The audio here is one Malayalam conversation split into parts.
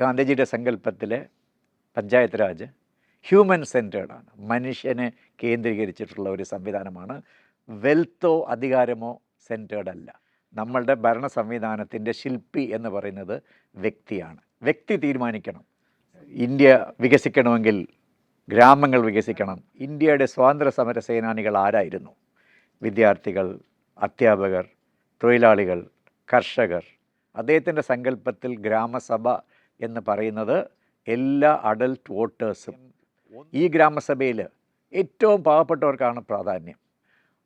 ഗാന്ധിജിയുടെ സങ്കല്പത്തിലെ പഞ്ചായത്ത് രാജ് ഹ്യൂമൻ സെന്റേർഡാണ് മനുഷ്യനെ കേന്ദ്രീകരിച്ചിട്ടുള്ള ഒരു സംവിധാനമാണ്. വെൽത്തോ അധികാരമോ സെന്റേർഡ് അല്ല നമ്മളുടെ ഭരണ സംവിധാനത്തിന്റെ ശില്പി എന്ന് പറയുന്നത് വ്യക്തിയാണ്. വ്യക്തി തീരുമാനിക്കണം. ഇന്ത്യ വികസിക്കണമെങ്കിൽ ഗ്രാമങ്ങൾ വികസിക്കണം. ഇന്ത്യയുടെ സ്വാതന്ത്ര്യ സമര സേനാനികൾ ആരായിരുന്നു? വിദ്യാർത്ഥികൾ അധ്യാപകർ തൊഴിലാളികൾ കർഷകർ. അദ്ദേഹത്തിന്റെ സങ്കല്പത്തിൽ ഗ്രാമസഭ എന്ന് പറയുന്നത് എല്ലാ അഡൽട്ട് വോട്ടേഴ്സും ഈ ഗ്രാമസഭയിൽ ഏറ്റവും പാവപ്പെട്ടവർക്കാണ് പ്രാധാന്യം.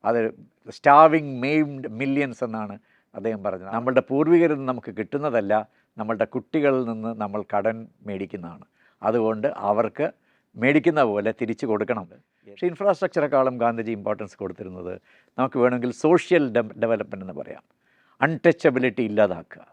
അത് സ്റ്റാവിങ് മെയ്ഡ് മില്യൻസ് എന്നാണ് അദ്ദേഹം പറഞ്ഞത്. നമ്മളുടെ പൂർവികരിൽ നിന്ന് നമുക്ക് കിട്ടുന്നതല്ല നമ്മളുടെ കുട്ടികളിൽ നിന്ന് നമ്മൾ കടൻ മേടിക്കുന്നതാണ്. അതുകൊണ്ട് അവർക്ക് മേടിക്കുന്ന പോലെ തിരിച്ചു കൊടുക്കണം. പക്ഷേ ഇൻഫ്രാസ്ട്രക്ചറെക്കാളും ഗാന്ധിജി ഇമ്പോർട്ടൻസ് കൊടുത്തിരുന്നത് നമുക്ക് വേണമെങ്കിൽ സോഷ്യൽ ഡെവലപ്മെന്റ് എന്ന് പറയാം. അൺടച്ചബിലിറ്റി ഇല്ലാതാക്കുക.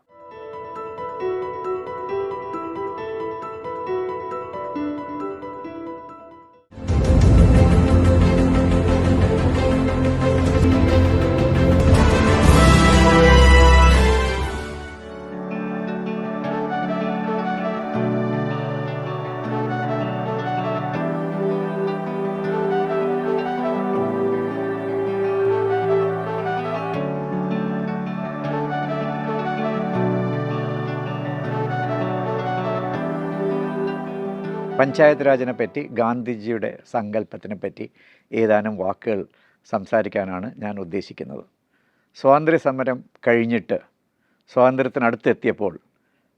പഞ്ചായത്ത് രാജിനെ പറ്റി ഗാന്ധിജിയുടെ സങ്കല്പത്തിനെ പറ്റി ഏതാനും വാക്കുകൾ സംസാരിക്കാനാണ് ഞാൻ ഉദ്ദേശിക്കുന്നത്. സ്വാതന്ത്ര്യ സമരം കഴിഞ്ഞിട്ട് സ്വാതന്ത്ര്യത്തിനടുത്തെത്തിയപ്പോൾ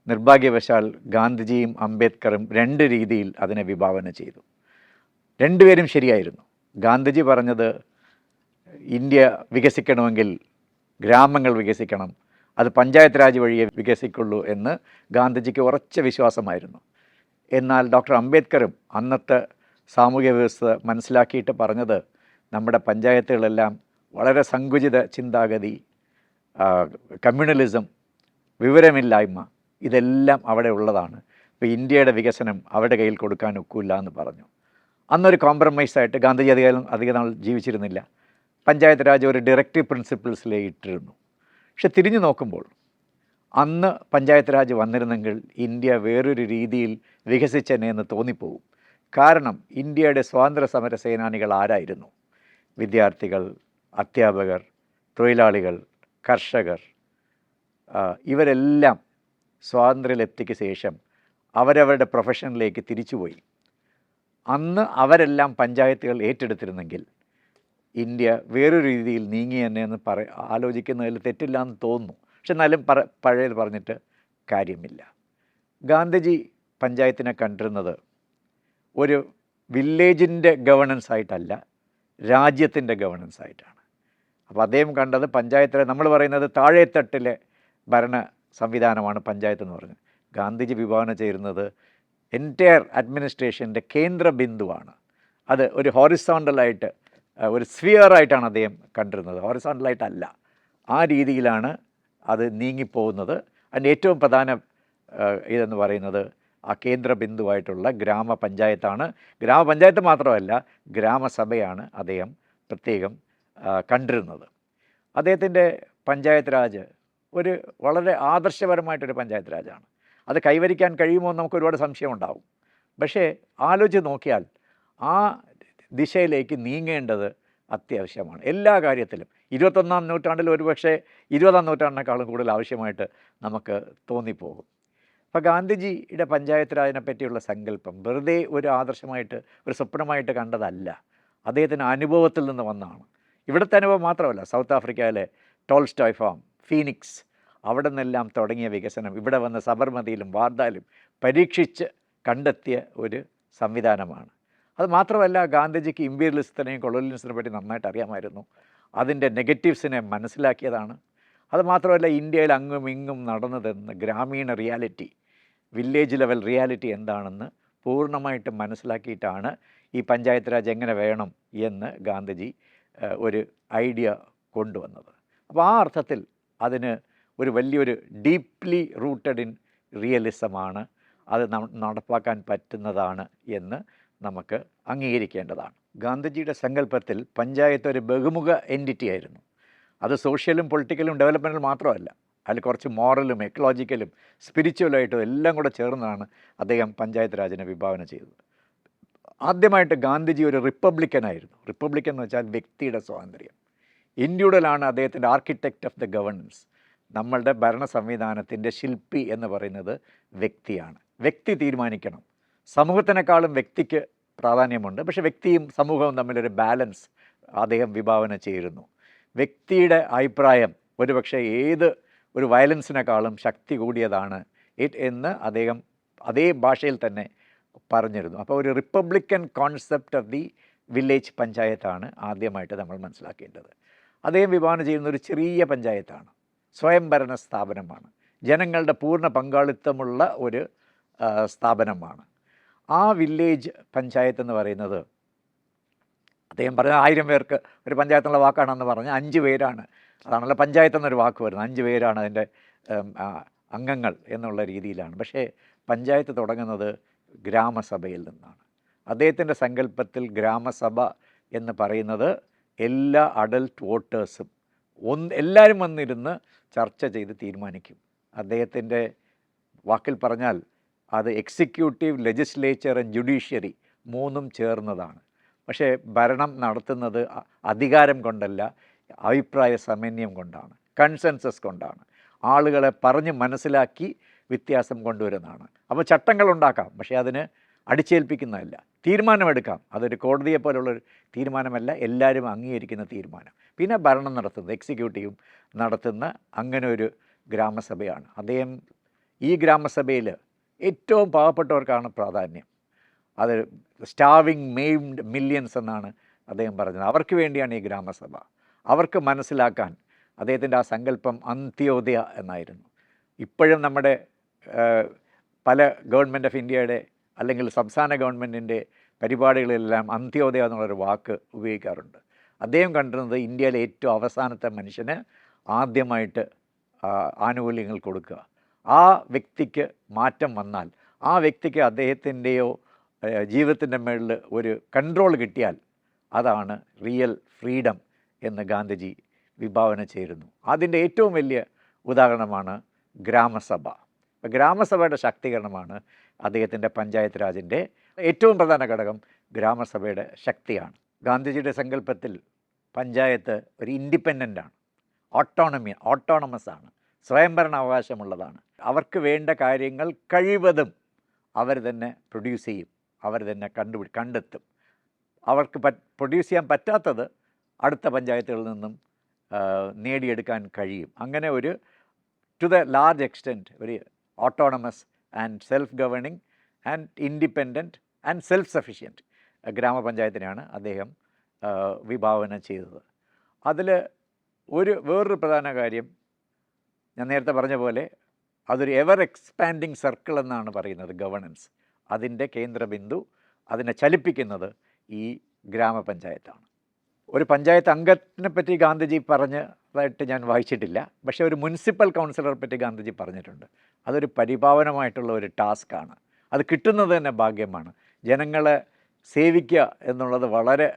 നിർഭാഗ്യവശാൽ ഗാന്ധിജിയും അംബേദ്കറും രണ്ട് രീതിയിൽ അതിനെ വിഭാവന ചെയ്തു. രണ്ടുപേരും ശരിയായിരുന്നു. ഗാന്ധിജി പറഞ്ഞത് ഇന്ത്യ വികസിക്കണമെങ്കിൽ ഗ്രാമങ്ങൾ വികസിക്കണം. അത് പഞ്ചായത്ത് രാജ് വഴിയേ വികസിക്കുള്ളൂ എന്ന് ഗാന്ധിജിക്ക് ഉറച്ച വിശ്വാസമായിരുന്നു. എന്നാൽ ഡോക്ടർ അംബേദ്കറും അന്നത്തെ സാമൂഹ്യ വ്യവസ്ഥ മനസ്സിലാക്കിയിട്ട് പറഞ്ഞത് നമ്മുടെ പഞ്ചായത്തുകളെല്ലാം വളരെ സങ്കുചിത ചിന്താഗതി കമ്മ്യൂണലിസം വിവരമില്ലായ്മ ഇതെല്ലാം അവിടെ ഉള്ളതാണ്. ഇപ്പോൾ ഇന്ത്യയുടെ വികസനം അവരുടെ കയ്യിൽ കൊടുക്കാൻ ഒക്കില്ല എന്ന് പറഞ്ഞു. അന്നൊരു കോംപ്രമൈസായിട്ട് ഗാന്ധിജി അധികം അധിക നാൾ ജീവിച്ചിരുന്നില്ല. പഞ്ചായത്ത് രാജ് ഒരു ഡയറക്റ്റീവ് പ്രിൻസിപ്പിൾസിലേ ഇട്ടിരുന്നു. പക്ഷെ തിരിഞ്ഞു നോക്കുമ്പോൾ അന്ന് പഞ്ചായത്ത് രാജ് വന്നിരുന്നെങ്കിൽ ഇന്ത്യ വേറൊരു രീതിയിൽ വികസിച്ചെന്നെ എന്ന് തോന്നിപ്പോവും. കാരണം ഇന്ത്യയുടെ സ്വാതന്ത്ര്യ സമര സേനാനികൾ ആരായിരുന്നു? വിദ്യാർത്ഥികൾ അധ്യാപകർ തൊഴിലാളികൾ കർഷകർ ഇവരെല്ലാം സ്വാതന്ത്ര്യലബ്ധിക്ക് ശേഷം അവരവരുടെ പ്രൊഫഷനിലേക്ക് തിരിച്ചുപോയി. അന്ന് അവരെല്ലാം പഞ്ചായത്തുകൾ ഏറ്റെടുത്തിരുന്നെങ്കിൽ ഇന്ത്യ വേറൊരു രീതിയിൽ നീങ്ങി തന്നെ എന്ന് പറ ആലോചിക്കുന്നതിൽ തെറ്റില്ല എന്ന് തോന്നുന്നു. പക്ഷെ എന്നാലും പറ പഴയത് പറഞ്ഞിട്ട് കാര്യമില്ല. ഗാന്ധിജി പഞ്ചായത്തിനെ കണ്ടിരുന്നത് ഒരു വില്ലേജിന്റെ ഗവണൻസ് ആയിട്ടല്ല രാജ്യത്തിന്റെ ഗവണൻസ് ആയിട്ടാണ്. അപ്പോൾ അദ്ദേഹം കണ്ടത് പഞ്ചായത്തിലെ നമ്മൾ പറയുന്നത് താഴെത്തട്ടിലെ ഭരണ സംവിധാനമാണ് പഞ്ചായത്ത് എന്ന് പറഞ്ഞത്. ഗാന്ധിജി വിഭാവന ചെയ്യുന്നത് എന്റയർ അഡ്മിനിസ്ട്രേഷന്റെ കേന്ദ്ര ബിന്ദുവാണ്. അത് ഒരു ഹോറിസോണ്ടലായിട്ട് ഒരു സ്ഫിയറായിട്ടാണ് അദ്ദേഹം കണ്ടിരുന്നത്. ഹോറിസോണ്ടലായിട്ടല്ല ആ രീതിയിലാണ് അത് നീങ്ങിപ്പോകുന്നത്. അതിന്റെ ഏറ്റവും പ്രധാന ഇതെന്ന് പറയുന്നത് ആ കേന്ദ്ര ബിന്ദുവായിട്ടുള്ള ഗ്രാമപഞ്ചായത്താണ്. ഗ്രാമപഞ്ചായത്ത് മാത്രമല്ല ഗ്രാമസഭയാണ് അദ്ദേഹം പ്രത്യേകം കണ്ടിരുന്നത്. അദ്ദേഹത്തിന്റെ പഞ്ചായത്ത് രാജ് ഒരു വളരെ ആദർശപരമായിട്ടൊരു പഞ്ചായത്ത് രാജാണ് അത് കൈവരിക്കാൻ കഴിയുമോ എന്ന് നമുക്ക് ഒരുപാട് സംശയമുണ്ടാവും. പക്ഷേ ആലോചിച്ച് നോക്കിയാൽ ആ ദിശയിലേക്ക് നീങ്ങേണ്ടത് അത്യാവശ്യമാണ്. എല്ലാ കാര്യത്തിലും. ഇരുപത്തൊന്നാം നൂറ്റാണ്ടിൽ ഒരുപക്ഷെ ഇരുപതാം നൂറ്റാണ്ടിനേക്കാളും കൂടുതൽ ആവശ്യമായിട്ട് നമുക്ക് തോന്നിപ്പോകും. അപ്പോൾ ഗാന്ധിജിയുടെ പഞ്ചായത്ത് രാജിനെ പറ്റിയുള്ള സങ്കല്പം വെറുതെ ഒരു ആദർശമായിട്ട് ഒരു സ്വപ്നമായിട്ട് കണ്ടതല്ല. അദ്ദേഹത്തിന് അനുഭവത്തിൽ നിന്ന് വന്നതാണ്. ഇവിടുത്തെ അനുഭവം മാത്രമല്ല സൗത്ത് ആഫ്രിക്കയിലെ ടോൾസ്റ്റോയ് ഫാം ഫീനിക്സ് അവിടെ നിന്നെല്ലാം തുടങ്ങിയ വികസനം ഇവിടെ വന്ന സബർമതിയിലും വാർഡാലും പരീക്ഷിച്ച് കണ്ടെത്തിയ ഒരു സംവിധാനമാണ്. അത് മാത്രമല്ല ഗാന്ധിജിക്ക് ഇമ്പീരിയലിസത്തിനെയും കൊളോണിയലിസത്തിനെ പറ്റി നന്നായിട്ട് അറിയാമായിരുന്നു. അതിന്റെ നെഗറ്റീവ്സിനെ മനസ്സിലാക്കിയതാണ്. അത് മാത്രമല്ല ഇന്ത്യയിൽ അങ്ങും ഇങ്ങും നടന്നതെന്ന് ഗ്രാമീണ റിയാലിറ്റി വില്ലേജ് ലെവൽ റിയാലിറ്റി എന്താണെന്ന് പൂർണമായിട്ട് മനസ്സിലാക്കിയിട്ടാണ് ഈ പഞ്ചായത്ത് രാജ് എങ്ങനെ വേണം എന്ന് ഗാന്ധിജി ഒരു ഐഡിയ കൊണ്ടുവന്നത്. അപ്പോൾ ആ അർത്ഥത്തിൽ അതിന് ഒരു വലിയൊരു ഡീപ്ലി റൂട്ടഡ് ഇൻ റിയലിസമാണ് അത് നടപ്പാക്കാൻ പറ്റുന്നതാണ് എന്ന് നമുക്ക് അംഗീകരിക്കേണ്ടതാണ്. ഗാന്ധിജിയുടെ സങ്കല്പത്തിൽ പഞ്ചായത്ത് ഒരു ബഹുമുഖ എന്റിറ്റി ആയിരുന്നു. അത് സോഷ്യലും പൊളിറ്റിക്കലും ഡെവലപ്മെന്റിലും മാത്രമല്ല. അതിൽ കുറച്ച് മോറലും എക്കോളജിക്കലും സ്പിരിച്വലായിട്ടും എല്ലാം കൂടെ ചേർന്നാണ് അദ്ദേഹം പഞ്ചായത്ത് രാജിനെ വിഭാവന ചെയ്തത്. ആദ്യമായിട്ട് ഗാന്ധിജി ഒരു റിപ്പബ്ലിക്കനായിരുന്നു റിപ്പബ്ലിക്കൻ എന്ന് വെച്ചാൽ വ്യക്തിയുടെ സ്വാതന്ത്ര്യം. ഇൻഡിവിഡലാണ് അദ്ദേഹത്തിന്റെ ആർക്കിടെക്റ്റ് ഓഫ് ദ ഗവർണൻസ് നമ്മളുടെ ഭരണ സംവിധാനത്തിന്റെ ശില്പി എന്ന് പറയുന്നത് വ്യക്തിയാണ്. വ്യക്തി തീരുമാനിക്കണം. സമൂഹത്തിനേക്കാളും വ്യക്തിക്ക് പ്രാധാന്യമുണ്ട്. പക്ഷേ വ്യക്തിയും സമൂഹവും തമ്മിലൊരു ബാലൻസ് അദ്ദേഹം വിഭാവന ചെയ്തിരുന്നു. വ്യക്തിയുടെ അഭിപ്രായം ഒരുപക്ഷെ ഏത് ഒരു വയലൻസിനേക്കാളും ശക്തി കൂടിയതാണ് ഇറ്റ് എന്ന് അദ്ദേഹം അതേ ഭാഷയിൽ തന്നെ പറഞ്ഞിരുന്നു. അപ്പോൾ ഒരു republican concept of the village പഞ്ചായത്താണ് ആദ്യമായിട്ട് നമ്മൾ മനസ്സിലാക്കേണ്ടത്. അദ്ദേഹം വിഭാവന ചെയ്യുന്ന ഒരു ചെറിയ പഞ്ചായത്താണ്. സ്വയംഭരണ സ്ഥാപനമാണ്. ജനങ്ങളുടെ പൂർണ പങ്കാളിത്തമുള്ള ഒരു സ്ഥാപനമാണ്. ആ വില്ലേജ് പഞ്ചായത്ത് എന്ന് പറയുന്നത്. അദ്ദേഹം പറഞ്ഞ ആയിരം പേർക്ക് ഒരു പഞ്ചായത്തുള്ള വാക്കാണെന്ന് പറഞ്ഞ് അഞ്ച് പേരാണ്. അതാണല്ലോ പഞ്ചായത്ത് എന്നൊരു വാക്ക് വരുന്നത്. അഞ്ച് പേരാണ് അതിന്റെ അംഗങ്ങൾ എന്നുള്ള രീതിയിലാണ്. പക്ഷേ പഞ്ചായത്ത് തുടങ്ങുന്നത് ഗ്രാമസഭയിൽ നിന്നാണ്. അദ്ദേഹത്തിന്റെ സങ്കല്പത്തിൽ ഗ്രാമസഭ എന്ന് പറയുന്നത് എല്ലാ അഡൽട്ട് വോട്ടേഴ്സും ഒന്ന് എല്ലാവരും വന്നിരുന്ന് ചർച്ച ചെയ്ത് തീരുമാനിക്കും. അദ്ദേഹത്തിന്റെ വാക്കിൽ പറഞ്ഞാൽ അത് എക്സിക്യൂട്ടീവ് ലെജിസ്ലേച്ചർ ജുഡീഷ്യറി മൂന്നും ചേർന്നതാണ്. പക്ഷേ ഭരണം നടത്തുന്നത് അധികാരം കൊണ്ടല്ല അഭിപ്രായ സമന്വയം കൊണ്ടാണ് കൺസെൻസസ് കൊണ്ടാണ്. ആളുകളെ പറഞ്ഞ് മനസ്സിലാക്കി വ്യത്യാസം കൊണ്ടുവരുന്നതാണ്. അപ്പോൾ ചട്ടങ്ങൾ ഉണ്ടാക്കാം പക്ഷേ അതിന് അടിച്ചേൽപ്പിക്കുന്നതല്ല. തീരുമാനമെടുക്കാം. അതൊരു കോടതിയെ പോലുള്ളൊരു തീരുമാനമല്ല എല്ലാവരും അംഗീകരിക്കുന്ന തീരുമാനം. പിന്നെ ഭരണം നടത്തുന്നത് എക്സിക്യൂട്ടീവ് നടത്തുന്ന അങ്ങനെ ഒരു ഗ്രാമസഭയാണ്. അദ്ദേഹം ഈ ഗ്രാമസഭയിൽ ഏറ്റവും പാവപ്പെട്ടവർക്കാണ് പ്രാധാന്യം. അത് സ്റ്റാവിങ് മെയ്ഡ് മില്യൻസ് എന്നാണ് അദ്ദേഹം പറഞ്ഞത്. അവർക്ക് വേണ്ടിയാണ് ഈ ഗ്രാമസഭ. അവർക്ക് മനസ്സിലാക്കാൻ അദ്ദേഹത്തിന്റെ ആ സങ്കല്പം അന്ത്യോദയ എന്നായിരുന്നു. ഇപ്പോഴും നമ്മുടെ പല ഗവൺമെന്റ് ഓഫ് ഇന്ത്യയുടെ അല്ലെങ്കിൽ സംസ്ഥാന ഗവൺമെന്റിന്റെ പരിപാടികളിലെല്ലാം അന്ത്യോദയ എന്നുള്ളൊരു വാക്ക് ഉപയോഗിക്കാറുണ്ട്. അദ്ദേഹം കണ്ടിരുന്നത് ഇന്ത്യയിലെ ഏറ്റവും അവസാനത്തെ മനുഷ്യന് ആദ്യമായിട്ട് ആനുകൂല്യങ്ങൾ കൊടുക്കുക. ആ വ്യക്തിക്ക് മാറ്റം വന്നാൽ ആ വ്യക്തിക്ക് അദ്ദേഹത്തിന്റെയോ ജീവിതത്തിന്റെ മേളിൽ ഒരു കൺട്രോൾ കിട്ടിയാൽ അതാണ് റിയൽ ഫ്രീഡം എന്ന് ഗാന്ധിജി വിഭാവന ചെയ്തിരുന്നു. അതിന്റെ ഏറ്റവും വലിയ ഉദാഹരണമാണ് ഗ്രാമസഭ. ഗ്രാമസഭയുടെ ശാക്തീകരണമാണ് അദ്ദേഹത്തിന്റെ പഞ്ചായത്ത് രാജിന്റെ ഏറ്റവും പ്രധാന ഘടകം ഗ്രാമസഭയുടെ ശക്തിയാണ്. ഗാന്ധിജിയുടെ സങ്കല്പത്തിൽ പഞ്ചായത്ത് ഒരു ഇൻഡിപെൻഡന്റ് ആണ്. ഓട്ടോണമി ഓട്ടോണമസ് ആണ്. സ്വയംഭരണ അവകാശമുള്ളതാണ് അവർക്ക് വേണ്ട കാര്യങ്ങൾ കഴിവതും അവർ തന്നെ പ്രൊഡ്യൂസ് ചെയ്യും. അവർ തന്നെ കണ്ടുപി കണ്ടെത്തും. അവർക്ക് പ്രൊഡ്യൂസ് ചെയ്യാൻ പറ്റാത്തത് അടുത്ത പഞ്ചായത്തുകളിൽ നിന്നും നേടിയെടുക്കാൻ കഴിയും. അങ്ങനെ ഒരു ടു ദ ലാർജ് എക്സ്റ്റെന്റ് ഒരു autonomous and self governing and independent and self sufficient ഗ്രാമപഞ്ചായത്തിനെയാണ് അദ്ദേഹം വിഭാവന ചെയ്തത്. അതിൽ ഒരു വേറൊരു പ്രധാന കാര്യം ഞാൻ നേരത്തെ പറഞ്ഞ പോലെ അതൊരു എവർ എക്സ്പാൻഡിങ് സർക്കിൾ എന്നാണ് പറയുന്നത് ഗവർണൻസ് അതിന്റെ കേന്ദ്രബിന്ദു അതിനെ ചലിപ്പിക്കുന്നത് ഈ ഗ്രാമപഞ്ചായത്താണ്. ഒരു പഞ്ചായത്ത് അംഗത്തിനെ പറ്റി ഗാന്ധിജി പറഞ്ഞതായിട്ട് ഞാൻ വായിച്ചിട്ടില്ല. പക്ഷേ ഒരു മുനിസിപ്പൽ കൗൺസിലറെ പറ്റി ഗാന്ധിജി പറഞ്ഞിട്ടുണ്ട്. അതൊരു പരിപാവനമായിട്ടുള്ള ഒരു ടാസ്ക്കാണ് അത് കിട്ടുന്നത് തന്നെ ഭാഗ്യമാണ്. ജനങ്ങളെ സേവിക്കുക എന്നുള്ളത് വളരെ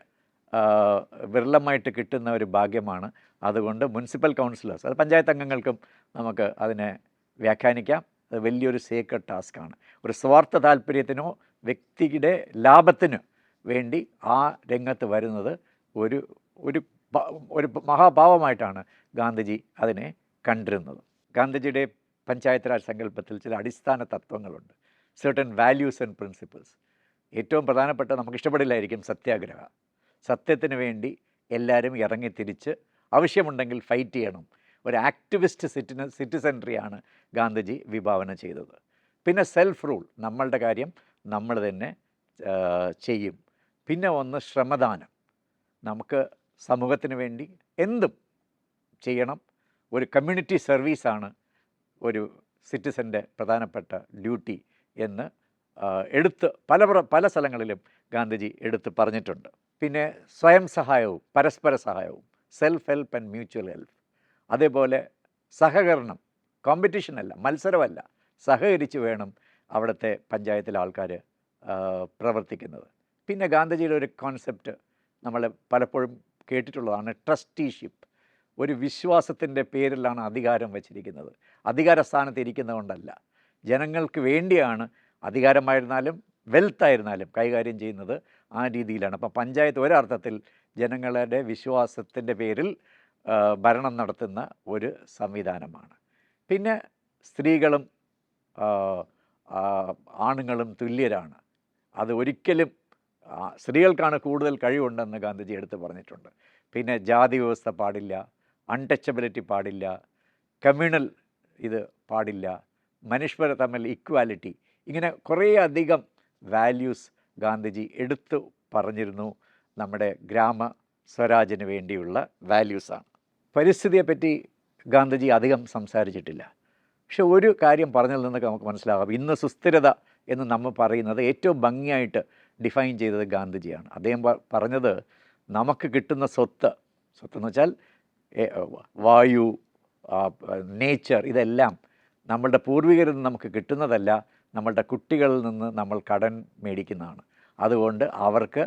വിരളമായിട്ട് കിട്ടുന്ന ഒരു ഭാഗ്യമാണ്. അതുകൊണ്ട് മുനിസിപ്പൽ കൗൺസിലേഴ്സ് അത് പഞ്ചായത്ത് അംഗങ്ങൾക്കും നമുക്ക് അതിനെ വ്യാഖ്യാനിക്കാം. അത് വലിയൊരു സേക്രഡ് ടാസ്ക്കാണ് ഒരു സ്വാർത്ഥ താല്പര്യത്തിനോ വ്യക്തിയുടെ ലാഭത്തിനോ വേണ്ടി ആ രംഗത്ത് വരുന്നത് ഒരു ഒരു ഒരു മഹാഭാവമായിട്ടാണ് ഗാന്ധിജി അതിനെ കണ്ടിരുന്നത്. ഗാന്ധിജിയുടെ പഞ്ചായത്ത് രാജ് സങ്കല്പത്തിൽ ചില അടിസ്ഥാന തത്വങ്ങളുണ്ട്. സെർട്ടൺ വാല്യൂസ് ആൻഡ് പ്രിൻസിപ്പിൾസ് ഏറ്റവും പ്രധാനപ്പെട്ട നമുക്ക് ഇഷ്ടപ്പെടില്ലായിരിക്കും സത്യാഗ്രഹ. സത്യത്തിന് വേണ്ടി എല്ലാവരും ഇറങ്ങിത്തിരിച്ച് ആവശ്യമുണ്ടെങ്കിൽ ഫൈറ്റ് ചെയ്യണം. ഒരു ആക്ടിവിസ്റ്റ് സിറ്റിന സിറ്റിസൻട്രിയാണ് ഗാന്ധിജി വിഭാവന ചെയ്തത്. പിന്നെ സെൽഫ് റൂൾ നമ്മളുടെ കാര്യം നമ്മൾ തന്നെ ചെയ്യും. പിന്നെ ഒന്ന് ശ്രമദാനം. നമുക്ക് സമൂഹത്തിന് വേണ്ടി എന്തും ചെയ്യണം. ഒരു കമ്മ്യൂണിറ്റി സർവീസാണ് ഒരു സിറ്റിസന്റെ പ്രധാനപ്പെട്ട ഡ്യൂട്ടി എന്ന് എടുത്ത് പല പല സ്ഥലങ്ങളിലും ഗാന്ധിജി എടുത്ത് പറഞ്ഞിട്ടുണ്ട്. പിന്നെ സ്വയം സഹായവും പരസ്പര സഹായവും self help and mutual help അതേപോലെ സഹകരണം കോമ്പറ്റീഷൻ അല്ല മത്സരമല്ല സഹകരിച്ച് വേണം അവിടുത്തെ പഞ്ചായത്തിലെ ആൾക്കാർ പ്രവർത്തിക്കുന്നത്. പിന്നെ ഗാന്ധിജിയുടെ ഒരു കോൺസെപ്റ്റ് നമ്മൾ പലപ്പോഴും കേട്ടിട്ടുള്ളതാണ് ട്രസ്റ്റീഷിപ്പ് ഒരു വിശ്വാസത്തിന്റെ പേരിലാണ് അധികാരം വച്ചിരിക്കുന്നത്. അധികാര സ്ഥാനത്ത് ഇരിക്കുന്നതുകൊണ്ടല്ല. ജനങ്ങൾക്ക് വേണ്ടിയാണ് അധികാരമായിരുന്നാലും വെൽത്തായിരുന്നാലും കൈകാര്യം ചെയ്യുന്നത് ആ രീതിയിലാണ്. അപ്പം പഞ്ചായത്ത് ഒരർത്ഥത്തിൽ ജനങ്ങളുടെ വിശ്വാസത്തിന്റെ പേരിൽ ഭരണം നടത്തുന്ന ഒരു സംവിധാനമാണ്. പിന്നെ സ്ത്രീകളും ആണുങ്ങളും തുല്യരാണ്. അത് ഒരിക്കലും സ്ത്രീകൾക്കാണ് കൂടുതൽ കഴിവുണ്ടെന്ന് ഗാന്ധിജി എടുത്തു പറഞ്ഞിട്ടുണ്ട്. പിന്നെ ജാതി വ്യവസ്ഥ പാടില്ല അൺടച്ചബിലിറ്റി പാടില്ല കമ്മ്യൂണൽ ഇത് പാടില്ല മനുഷ്യർ തമ്മിൽ ഇക്വാലിറ്റി ഇങ്ങനെ കുറേ അധികം വാല്യൂസ് ഗാന്ധിജി എടുത്തു പറഞ്ഞിരുന്നു. നമ്മുടെ ഗ്രാമ സ്വരാജിന് വേണ്ടിയുള്ള വാല്യൂസാണ് പരിസ്ഥിതിയെപ്പറ്റി ഗാന്ധിജി അധികം സംസാരിച്ചിട്ടില്ല. പക്ഷെ ഒരു കാര്യം പറഞ്ഞതിൽ നിന്നൊക്കെ നമുക്ക് മനസ്സിലാകാം ഇന്ന് സുസ്ഥിരത എന്ന് നമ്മൾ പറയുന്നത് ഏറ്റവും ഭംഗിയായിട്ട് ഡിഫൈൻ ചെയ്തത് ഗാന്ധിജിയാണ്. അദ്ദേഹം പറഞ്ഞത് നമുക്ക് കിട്ടുന്ന സ്വത്ത് സ്വത്ത് എന്ന് വെച്ചാൽ വായു നേച്ചർ ഇതെല്ലാം നമ്മളുടെ പൂർവികരിൽ നിന്ന് നമുക്ക് കിട്ടുന്നതല്ല നമ്മളുടെ കുട്ടികളിൽ നിന്ന് നമ്മൾ കടൻ മേടിക്കുന്നതാണ്. അതുകൊണ്ട് അവർക്ക്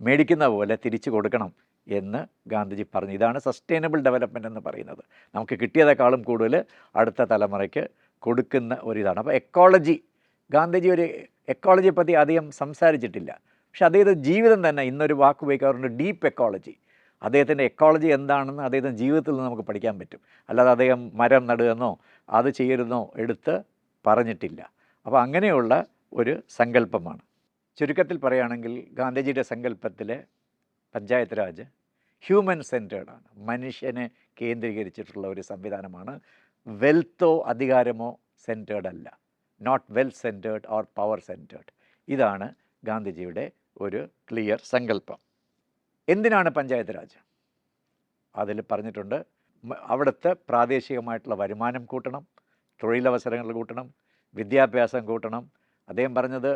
മേടിക്കുന്ന പോലെ തിരിച്ചു കൊടുക്കണം. എന്ന് ഗാന്ധിജി പറഞ്ഞു. ഇതാണ് സസ്റ്റൈനബിൾ ഡെവലപ്മെന്റ് എന്ന് പറയുന്നത്. നമുക്ക് കിട്ടിയതേക്കാളും കൂടുതൽ അടുത്ത തലമുറയ്ക്ക് കൊടുക്കുന്ന ഒരിതാണ് അപ്പോൾ എക്കോളജി ഗാന്ധിജി ഒരു എക്കോളജിയെ പറ്റി അധികം സംസാരിച്ചിട്ടില്ല. പക്ഷെ അദ്ദേഹത്തെ ജീവിതം തന്നെ ഇന്നൊരു വാക്ക് ഉപയോഗിക്കാറുണ്ട് ഡീപ്പ് എക്കോളജി അദ്ദേഹത്തിന്റെ എക്കോളജി എന്താണെന്ന് അദ്ദേഹത്തിന്റെ ജീവിതത്തിൽ നിന്ന് നമുക്ക് പഠിക്കാൻ പറ്റും. അല്ലാതെ അദ്ദേഹം മരം നടുകയെന്നോ അത് ചെയ്യരുതെന്നോ എടുത്ത് പറഞ്ഞിട്ടില്ല. അപ്പോൾ അങ്ങനെയുള്ള ഒരു സങ്കല്പമാണ്. ചുരുക്കത്തിൽ പറയുകയാണെങ്കിൽ ഗാന്ധിജിയുടെ സങ്കല്പത്തിലെ പഞ്ചായത്ത് രാജ് ഹ്യൂമൻ സെന്റേർഡാണ് മനുഷ്യനെ കേന്ദ്രീകരിച്ചിട്ടുള്ള ഒരു സംവിധാനമാണ്. വെൽത്തോ അധികാരമോ സെന്റേർഡ് അല്ല not wealth centred or power centred ഇതാണ് ഗാന്ധിജിയുടെ ഒരു ക്ലിയർ സങ്കല്പം. എന്തിനാണ് പഞ്ചായത്ത് രാജ്? അതിൽ പറഞ്ഞിട്ടുണ്ട് അവിടുത്തെ പ്രാദേശികമായിട്ടുള്ള വരുമാനം കൂട്ടണം തൊഴിലവസരങ്ങൾ കൂട്ടണം വിദ്യാഭ്യാസം കൂട്ടണം. അദ്ദേഹം പറഞ്ഞത്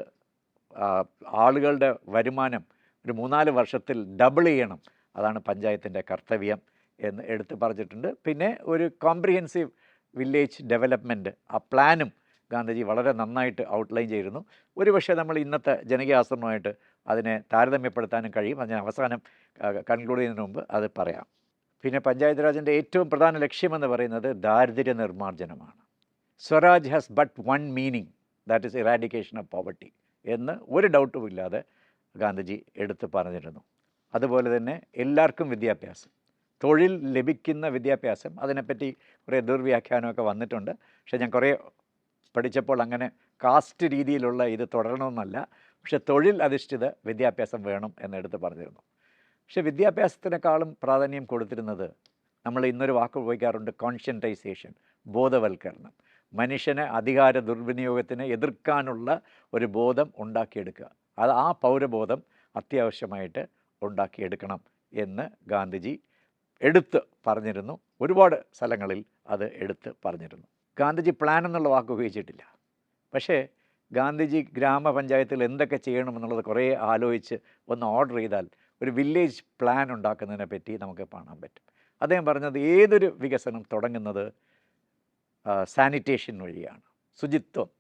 ആളുകളുടെ വരുമാനം ഒരു മൂന്നാൽ വർഷത്തിൽ ഡബിൾ ചെയ്യണം. അതാണ് പഞ്ചായത്തിന്റെ കർത്തവ്യം എന്ന് എടുത്ത് പറഞ്ഞിട്ടുണ്ട്. പിന്നെ ഒരു കോംപ്രിഹെൻസീവ് വില്ലേജ് ഡെവലപ്മെന്റ് ആ പ്ലാനും ഗാന്ധിജി വളരെ നന്നായിട്ട് ഔട്ട്ലൈൻ ചെയ്തിരുന്നു. ഒരുപക്ഷെ നമ്മൾ ഇന്നത്തെ ജനകീയാശ്രമമായിട്ട് അതിനെ താരതമ്യപ്പെടുത്താനും കഴിയും. അത് ഞാൻ അവസാനം കൺക്ലൂഡ് ചെയ്യുന്നതിന് മുമ്പ് അത് പറയാം. പിന്നെ പഞ്ചായത്ത് രാജിന്റെ ഏറ്റവും പ്രധാന ലക്ഷ്യമെന്ന് പറയുന്നത് ദാരിദ്ര്യ നിർമ്മാർജനമാണ്. Swaraj has but one meaning that is eradication of poverty എന്ന് ഒരു ഡൗട്ടും ഇല്ലാതെ ഗാന്ധിജി എടുത്ത് പറഞ്ഞിരുന്നു. അതുപോലെ തന്നെ എല്ലാവർക്കും വിദ്യാഭ്യാസം. തൊഴിൽ ലഭിക്കുന്ന വിദ്യാഭ്യാസം അതിനെപ്പറ്റി കുറേ ദുർവ്യാഖ്യാനമൊക്കെ വന്നിട്ടുണ്ട്. പക്ഷേ ഞാൻ കുറേ പഠിച്ചപ്പോൾ അങ്ങനെ കാസ്റ്റ് രീതിയിലുള്ള ഇത് തുടരണമെന്നല്ല. പക്ഷേ തൊഴിൽ അധിഷ്ഠിത വിദ്യാഭ്യാസം വേണം എന്നെടുത്ത് പറഞ്ഞിരുന്നു. പക്ഷേ വിദ്യാഭ്യാസത്തിനേക്കാളും പ്രാധാന്യം കൊടുത്തിരുന്നത് നമ്മൾ ഇന്നൊരു വാക്ക് ഉപയോഗിക്കാറുണ്ട് കോൺഷ്യന്റൈസേഷൻ ബോധവൽക്കരണം. മനുഷ്യനെ അധികാര ദുർവിനിയോഗത്തിനെ എതിർക്കാനുള്ള ഒരു ബോധം ഉണ്ടാക്കിയെടുക്കുക. അത് ആ പൗരബോധം അത്യാവശ്യമായിട്ട് ഉണ്ടാക്കിയെടുക്കണം എന്ന് ഗാന്ധിജി എടുത്ത് പറഞ്ഞിരുന്നു. ഒരുപാട് സ്ഥലങ്ങളിൽ അത് എടുത്ത് പറഞ്ഞിരുന്നു. ഗാന്ധിജി പ്ലാൻ എന്നുള്ള വാക്ക് ഉപയോഗിച്ചിട്ടില്ല. പക്ഷേ ഗാന്ധിജി ഗ്രാമപഞ്ചായത്തിൽ എന്തൊക്കെ ചെയ്യണമെന്നുള്ളത് കുറേ ആലോചിച്ച് ഒന്ന് ഓർഡർ ചെയ്താൽ ഒരു വില്ലേജ് പ്ലാൻ ഉണ്ടാക്കുന്നതിനെ പറ്റി നമുക്ക് കാണാൻ പറ്റും. അദ്ദേഹം പറഞ്ഞത് ഏതൊരു വികസനം തുടങ്ങുന്നത് സാനിറ്റേഷൻ വഴിയാണ്. ശുചിത്വം.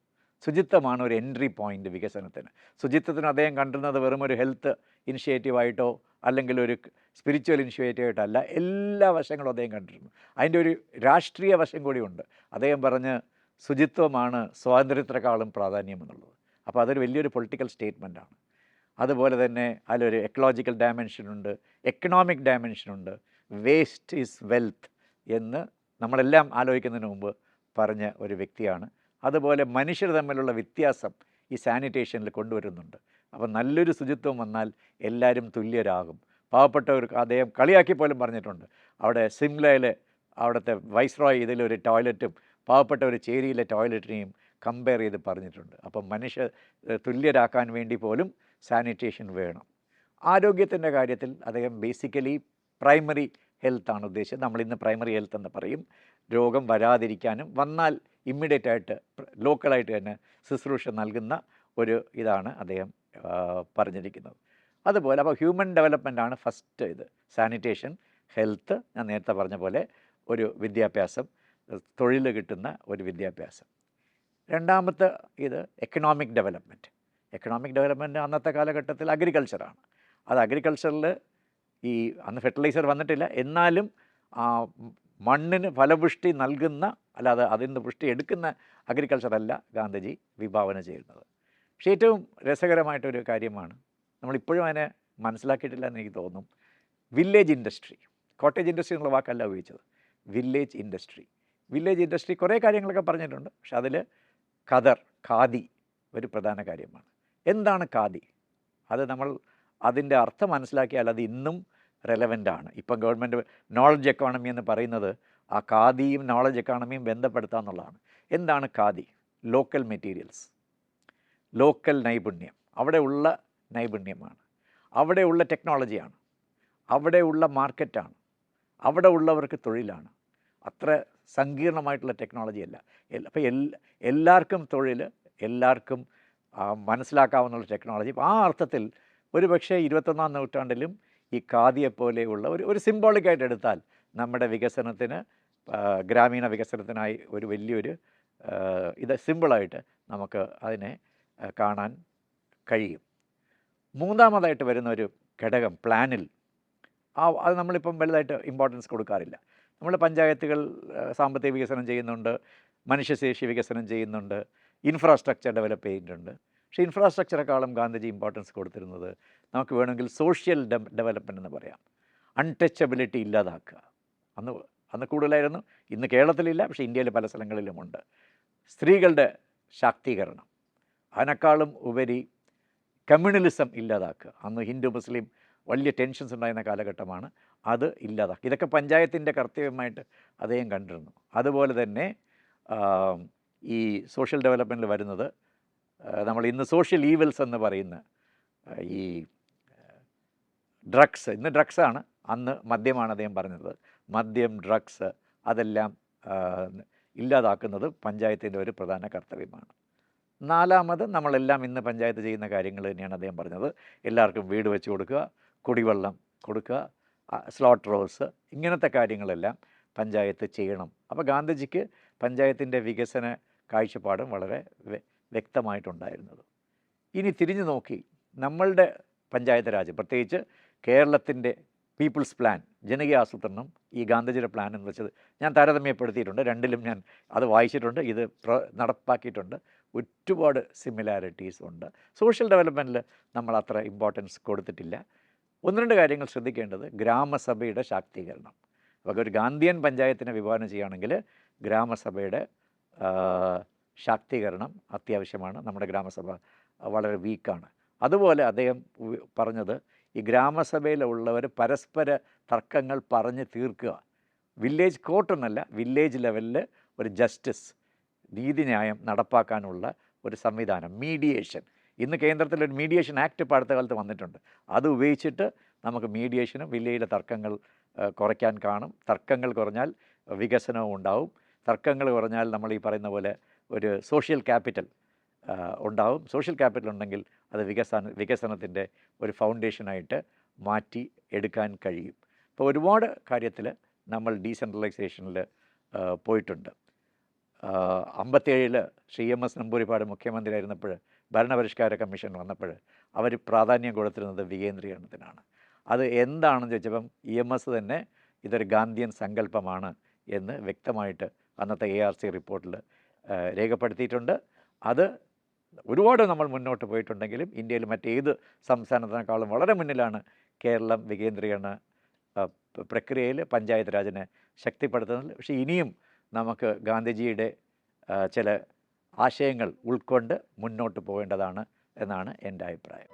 ശുചിത്വമാണ് ഒരു എൻട്രി പോയിന്റ് വികസനത്തിന്. ശുചിത്വത്തിന് അദ്ദേഹം കണ്ടിരുന്നത് വെറും ഒരു ഹെൽത്ത് ഇനിഷ്യേറ്റീവായിട്ടോ അല്ലെങ്കിൽ ഒരു സ്പിരിച്വൽ ഇനിഷ്യേറ്റീവായിട്ടല്ല എല്ലാ വശങ്ങളും അദ്ദേഹം കണ്ടിരുന്നു. അതിന്റെ ഒരു രാഷ്ട്രീയ വശം കൂടിയുണ്ട് അദ്ദേഹം പറഞ്ഞ് ശുചിത്വമാണ് സ്വാതന്ത്ര്യത്തെക്കാളും പ്രാധാന്യം എന്നുള്ളത്. അപ്പോൾ അതൊരു വലിയൊരു പൊളിറ്റിക്കൽ സ്റ്റേറ്റ്മെന്റാണ് അതുപോലെ തന്നെ അതിലൊരു എക്കോളജിക്കൽ ഡയമെൻഷനുണ്ട് എക്കണോമിക് ഡയമെൻഷനുണ്ട് വേസ്റ്റ് ഈസ് വെൽത്ത് എന്ന് നമ്മളെല്ലാം ആലോചിക്കുന്നതിന് മുമ്പ് പറഞ്ഞ ഒരു വ്യക്തിയാണ്. അതുപോലെ മനുഷ്യർ തമ്മിലുള്ള വ്യത്യാസം ഈ സാനിറ്റേഷനിൽ കൊണ്ടുവരുന്നുണ്ട്. അപ്പം നല്ലൊരു ശുചിത്വം വന്നാൽ എല്ലാവരും തുല്യരാകും. പാവപ്പെട്ടവർക്ക് അദ്ദേഹം കളിയാക്കി പോലും പറഞ്ഞിട്ടുണ്ട്. അവിടെ സിംലയിൽ അവിടുത്തെ വൈസ്രോയ് ഇതിലൊരു ടോയ്ലറ്റും പാവപ്പെട്ട ഒരു ചേരിയിലെ ടോയ്ലറ്റിനെയും കമ്പയർ ചെയ്ത് പറഞ്ഞിട്ടുണ്ട്. അപ്പം മനുഷ്യ തുല്യരാക്കാൻ വേണ്ടി പോലും സാനിറ്റേഷൻ വേണം. ആരോഗ്യത്തിന്റെ കാര്യത്തിൽ അദ്ദേഹം ബേസിക്കലി പ്രൈമറി ഹെൽത്താണ് ഉദ്ദേശിച്ചത്. നമ്മളിന്ന് പ്രൈമറി ഹെൽത്ത് എന്ന് പറയും. രോഗം വരാതിരിക്കാനും വന്നാൽ ഇമ്മീഡിയറ്റ് ആയിട്ട് ലോക്കലായിട്ട് തന്നെ ശുശ്രൂഷ നൽകുന്ന ഒരു ഇതാണ് അദ്ദേഹം പറഞ്ഞിരിക്കുന്നത്. അതുപോലെ അപ്പോൾ ഹ്യൂമൻ ഡെവലപ്മെന്റ് ആണ് ഫസ്റ്റ് ഇത്. സാനിറ്റേഷൻ ഹെൽത്ത് ഞാൻ നേരത്തെ പറഞ്ഞ പോലെ ഒരു വിദ്യാഭ്യാസം തൊഴിൽ കിട്ടുന്ന ഒരു വിദ്യാഭ്യാസം. രണ്ടാമത്തെ ഇത് എക്കണോമിക് ഡെവലപ്മെന്റ് എക്കണോമിക് ഡെവലപ്മെന്റ് അന്നത്തെ കാലഘട്ടത്തിൽ അഗ്രികൾച്ചറാണ് അത് അഗ്രികൾച്ചറിൽ ഈ അന്ന് ഫെർട്ടിലൈസർ വന്നിട്ടില്ല. എന്നാലും മണ്ണിന് ഫലപുഷ്ടി നൽകുന്ന അല്ലാതെ അതിൽ നിന്ന് പുഷ്ടി എടുക്കുന്ന അഗ്രികൾച്ചറല്ല ഗാന്ധിജി വിഭാവന ചെയ്യുന്നത്. പക്ഷേ ഏറ്റവും രസകരമായിട്ടൊരു കാര്യമാണ് നമ്മളിപ്പോഴും അതിനെ മനസ്സിലാക്കിയിട്ടില്ല എന്ന് എനിക്ക് തോന്നും. വില്ലേജ് ഇൻഡസ്ട്രി കോട്ടേജ് ഇൻഡസ്ട്രി എന്നുള്ള വാക്കല്ല ഉപയോഗിച്ചത്. വില്ലേജ് ഇൻഡസ്ട്രി വില്ലേജ് ഇൻഡസ്ട്രി കുറേ കാര്യങ്ങളൊക്കെ പറഞ്ഞിട്ടുണ്ട് പക്ഷെ അതിൽ ഖദർ ഖാദി ഒരു പ്രധാന കാര്യമാണ്. എന്താണ് ഖാദി? അത് നമ്മൾ അതിന്റെ അർത്ഥം മനസ്സിലാക്കിയാൽ അത് ഇന്നും റെലവന്റ് ആണ്. ഇപ്പം ഗവൺമെന്റ് നോളജ് എക്കോണമി എന്ന് പറയുന്നത് ആ ഖാദിയും നോളജ് എക്കോണമിയും ബന്ധപ്പെടുത്തുക എന്നുള്ളതാണ്. എന്താണ് ഖാദി? ലോക്കൽ മെറ്റീരിയൽസ് ലോക്കൽ നൈപുണ്യം. അവിടെ ഉള്ള നൈപുണ്യമാണ്. അവിടെ ഉള്ള ടെക്നോളജിയാണ് അവിടെ ഉള്ള മാർക്കറ്റാണ് അവിടെ ഉള്ളവർക്ക് തൊഴിലാണ്. അത്ര സങ്കീർണമായിട്ടുള്ള ടെക്നോളജി അല്ല. അപ്പോൾ എല്ലാ എല്ലാവർക്കും തൊഴിൽ എല്ലാവർക്കും മനസ്സിലാക്കാവുന്ന ടെക്നോളജി ആ അർത്ഥത്തിൽ ഒരു പക്ഷേ ഇരുപത്തൊന്നാം നൂറ്റാണ്ടിലും ഈ ഖാദിയെ പോലെയുള്ള ഒരു ഒരു സിംബോളിക്കായിട്ട് എടുത്താൽ നമ്മുടെ വികസനത്തിന് ഗ്രാമീണ വികസനത്തിനായി ഒരു വലിയൊരു ഇത് സിമ്പിളായിട്ട് നമുക്ക് അതിനെ കാണാൻ കഴിയും. മൂന്നാമതായിട്ട് വരുന്ന ഒരു ഘടകം പ്ലാനിൽ ആ അത് നമ്മളിപ്പം വലുതായിട്ട് ഇമ്പോർട്ടൻസ് കൊടുക്കാറില്ല. നമ്മൾ പഞ്ചായത്തുകൾ സാമ്പത്തിക വികസനം ചെയ്യുന്നുണ്ട് മനുഷ്യശേഷി വികസനം ചെയ്യുന്നുണ്ട് ഇൻഫ്രാസ്ട്രക്ചർ ഡെവലപ്പ് ചെയ്യുന്നുണ്ട് പക്ഷേ ഇൻഫ്രാസ്ട്രക്ചറെക്കാളും ഗാന്ധിജി ഇമ്പോർട്ടൻസ് കൊടുത്തിരുന്നത് നമുക്ക് വേണമെങ്കിൽ സോഷ്യൽ ഡെവലപ്മെന്റ് എന്ന് പറയാം. അൺടച്ചബിലിറ്റി ഇല്ലാതാക്കുക. അന്ന് അന്ന് കൂടുതലായിരുന്നു. ഇന്ന് കേരളത്തിലില്ല പക്ഷേ ഇന്ത്യയിലെ പല സ്ഥലങ്ങളിലുമുണ്ട്. സ്ത്രീകളുടെ ശാക്തീകരണം. അതിനേക്കാളും ഉപരി കമ്മ്യൂണലിസം ഇല്ലാതാക്കുക. അന്ന് ഹിന്ദു മുസ്ലിം വലിയ ടെൻഷൻസ് ഉണ്ടായിരുന്ന കാലഘട്ടമാണ്. അത് ഇല്ലാതാക്കുക. ഇതൊക്കെ പഞ്ചായത്തിന്റെ കർത്തവ്യമായിട്ട് അദ്ദേഹം കണ്ടിരുന്നു. അതുപോലെ തന്നെ ഈ സോഷ്യൽ ഡെവലപ്മെന്റിൽ വരുന്നത് നമ്മൾ ഇന്ന് സോഷ്യൽ ഈവൽസ് എന്ന് പറയുന്ന ഈ ഡ്രഗ്സ് ഇന്ന് ഡ്രഗ്സാണ് അന്ന് മദ്യമാണ് അദ്ദേഹം പറഞ്ഞത്. മദ്യം ഡ്രഗ്സ് അതെല്ലാം ഇല്ലാതാക്കുന്നത് പഞ്ചായത്തിന്റെ ഒരു പ്രധാന കർത്തവ്യമാണ്. നാലാമത് നമ്മളെല്ലാം ഇന്ന് പഞ്ചായത്ത് ചെയ്യുന്ന കാര്യങ്ങൾ തന്നെയാണ് അദ്ദേഹം പറഞ്ഞത്. എല്ലാവർക്കും വീട് വെച്ച് കൊടുക്കുക കുടിവെള്ളം കൊടുക്കുക സ്ലോട്ട് റോസ് ഇങ്ങനത്തെ കാര്യങ്ങളെല്ലാം പഞ്ചായത്ത് ചെയ്യണം. അപ്പോൾ ഗാന്ധിജിക്ക് പഞ്ചായത്തിന്റെ വികസന കാഴ്ചപ്പാടും വളരെ വ്യ- വ്യക്തമായിട്ടുണ്ടായിരുന്നത്. ഇനി തിരിഞ്ഞു നോക്കി നമ്മളുടെ പഞ്ചായത്ത് രാജ് പ്രത്യേകിച്ച് കേരളത്തിന്റെ പീപ്പിൾസ് പ്ലാൻ ജനകീയ ആസൂത്രണം ഈ ഗാന്ധിജിയുടെ പ്ലാൻ എന്ന് വെച്ചത് ഞാൻ താരതമ്യപ്പെടുത്തിയിട്ടുണ്ട്. രണ്ടിലും ഞാൻ അത് വായിച്ചിട്ടുണ്ട് ഇത് നടപ്പാക്കിയിട്ടുണ്ട്. ഒരുപാട് സിമിലാരിറ്റീസ് ഉണ്ട്. സോഷ്യൽ ഡെവലപ്മെന്റിൽ നമ്മൾ അത്ര ഇമ്പോർട്ടൻസ് കൊടുത്തിട്ടില്ല. ഒന്ന് രണ്ട് കാര്യങ്ങൾ ശ്രദ്ധിക്കേണ്ടത് ഗ്രാമസഭയുടെ ശാക്തീകരണം. അപ്പോൾ ഒരു ഗാന്ധിയൻ പഞ്ചായത്തിനെ വിഭാവനം ചെയ്യുകയാണെങ്കിൽ ഗ്രാമസഭയുടെ ശാക്തീകരണം അത്യാവശ്യമാണ്. നമ്മുടെ ഗ്രാമസഭ വളരെ വീക്കാണ് അതുപോലെ അദ്ദേഹം പറഞ്ഞത് ഈ ഗ്രാമസഭയിലുള്ളവർ പരസ്പര തർക്കങ്ങൾ പറഞ്ഞ് തീർക്കുക. വില്ലേജ് കോർട്ടെന്നല്ല വില്ലേജ് ലെവലിൽ ഒരു ജസ്റ്റിസ് നീതിന്യായം നടപ്പാക്കാനുള്ള ഒരു സംവിധാനം മീഡിയേഷൻ. ഇന്ന് കേന്ദ്രത്തിൽ ഒരു മീഡിയേഷൻ ആക്ട് ഇപ്പോൾ അടുത്ത കാലത്ത് വന്നിട്ടുണ്ട്. അത് ഉപയോഗിച്ചിട്ട് നമുക്ക് മീഡിയേഷനും വില്ലേജിലെ തർക്കങ്ങൾ കുറയ്ക്കാൻ കാണും. തർക്കങ്ങൾ കുറഞ്ഞാൽ വികസനവും ഉണ്ടാവും. തർക്കങ്ങൾ കുറഞ്ഞാൽ നമ്മൾ ഈ പറയുന്ന പോലെ ഒരു സോഷ്യൽ ക്യാപിറ്റൽ ഉണ്ടാവും. സോഷ്യൽ ക്യാപിറ്റൽ ഉണ്ടെങ്കിൽ അത് വികസന വികസനത്തിന്റെ ഒരു ഫൗണ്ടേഷനായിട്ട് മാറ്റി എടുക്കാൻ കഴിയും. ഇപ്പോൾ ഒരുപാട് കാര്യത്തിൽ നമ്മൾ ഡീസെൻട്രലൈസേഷനിൽ പോയിട്ടുണ്ട്. അമ്പത്തേഴിൽ ശ്രീ എം എസ് നമ്പൂരിപ്പാട് മുഖ്യമന്ത്രിയായിരുന്നപ്പോൾ ഭരണപരിഷ്കാര കമ്മീഷൻ വന്നപ്പോൾ അവർ പ്രാധാന്യം കൊടുത്തിരുന്നത് വികേന്ദ്രീകരണത്തിനാണ്. അത് എന്താണെന്ന് ചോദിച്ചപ്പം ഇ എം എസ് തന്നെ ഇതൊരു ഗാന്ധിയൻ സങ്കല്പമാണ് എന്ന് വ്യക്തമായിട്ട് അന്നത്തെ എ ആർ സി റിപ്പോർട്ടിൽ രേഖപ്പെടുത്തിയിട്ടുണ്ട്. അത് ഒരുപാട് നമ്മൾ മുന്നോട്ട് പോയിട്ടുണ്ടെങ്കിലും ഇന്ത്യയിൽ മറ്റേത് സംസ്ഥാനത്തിനേക്കാളും വളരെ മുന്നിലാണ് കേരളം വികേന്ദ്രീകരണ പ്രക്രിയയിൽ പഞ്ചായത്ത് രാജിനെ ശക്തിപ്പെടുത്തുന്നത്. പക്ഷേ ഇനിയും നമുക്ക് ഗാന്ധിജിയുടെ ചില ആശയങ്ങൾ ഉൾക്കൊണ്ട് മുന്നോട്ട് പോകേണ്ടതാണ് എന്നാണ് എന്റെ അഭിപ്രായം.